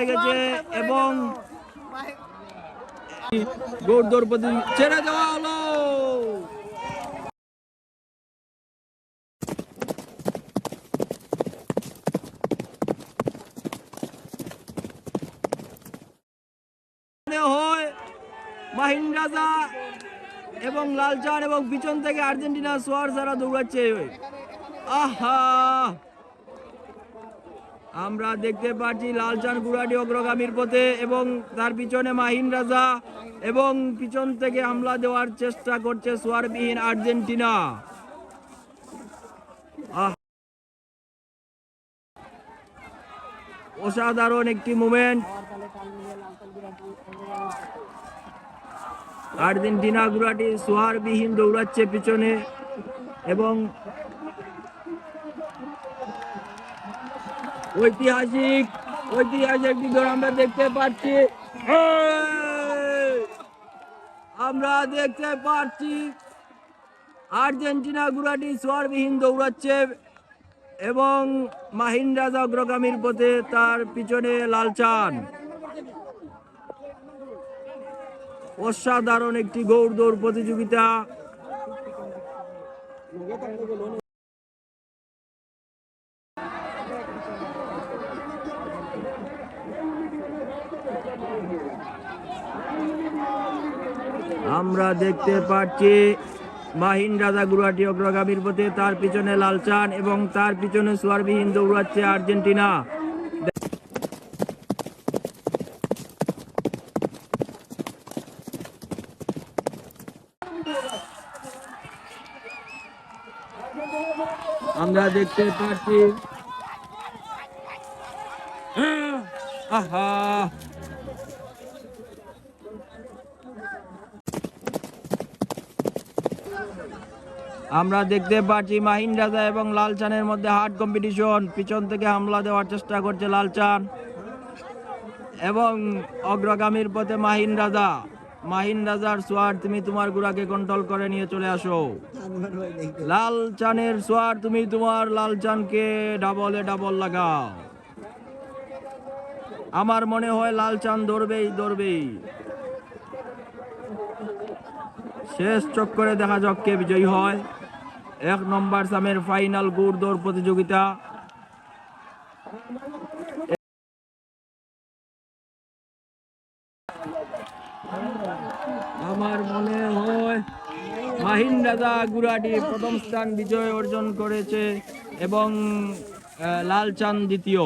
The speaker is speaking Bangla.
পড়ে গেছে এবং গৌর দ্রৌপদী ছেড়ে দেওয়া হলো। এবং লালচান এবং পিছন থেকে আর্জেন্টিনা সোয়ার সারা দৌড়াচ্ছে। আহা! আমরা দেখতে পাচ্ছি লালচান গুড়াটি অগ্রগামীর পথে এবং তার পিছনে মাহিন রাজা এবং পিছন থেকে হামলা দেওয়ার চেষ্টা করছে সোয়ারবিহীন আর্জেন্টিনা! অসাধারণ একটি মুভমেন্ট আর্জেন্টিনা গুড়াটি সোয়ারবিহীন দৌড়াচ্ছে পিছনে এবং ঐতিহাসিক ঐতিহাসিক একটি আমরা দেখতে পাচ্ছি! আমরা দেখতে পাচ্ছি, আর্জেন্টিনা গুড়াটি সোয়ারবিহীন দৌড়াচ্ছে এবং মাহিন রাজা অগ্রগামীর পথে তার পিছনে লালচান অসাধারণ একটি গৌড় দৌড় প্রতিযোগিতা। আমরা দেখতে পাচ্ছি মাহিন রাজা গুয়াহাটি অগ্রগামীর পথে, তার পিছনে লালচান এবং তার পিছনে সোয়ারবিহীন দৌড়াচ্ছে আর্জেন্টিনা। আমরা দেখতে পাচ্ছি, আহা! আমরা দেখতে পাচ্ছি মাহিন রাজা এবং লালচানের মধ্যে হার্ড কম্পিটিশন পিছন থেকে হামলা দেওয়ার চেষ্টা করছে লালচান এবং অগ্রগামীর পথে মাহিন রাজা মাহিন রাজার সোয়ার তুমি তোমার গুড়াকে কন্ট্রোল করে নিয়ে চলে আসো। লালচানের সোয়ার তুমি তোমার লালচানকে ডাবলে ডাবল লাগাও। আমার মনে হয় লালচান ধরবেই ধরবেই। শেষ চক্করে দেখা যাক কে বিজয়ী হয়। এক নম্বর সামের ফাইনাল গুড় দৌড় প্রতিযোগিতা। আমার মনে হয় মাহিন রাজা গুড়াটি প্রথম স্থান বিজয় অর্জন করেছে এবং লালচাঁদ দ্বিতীয়।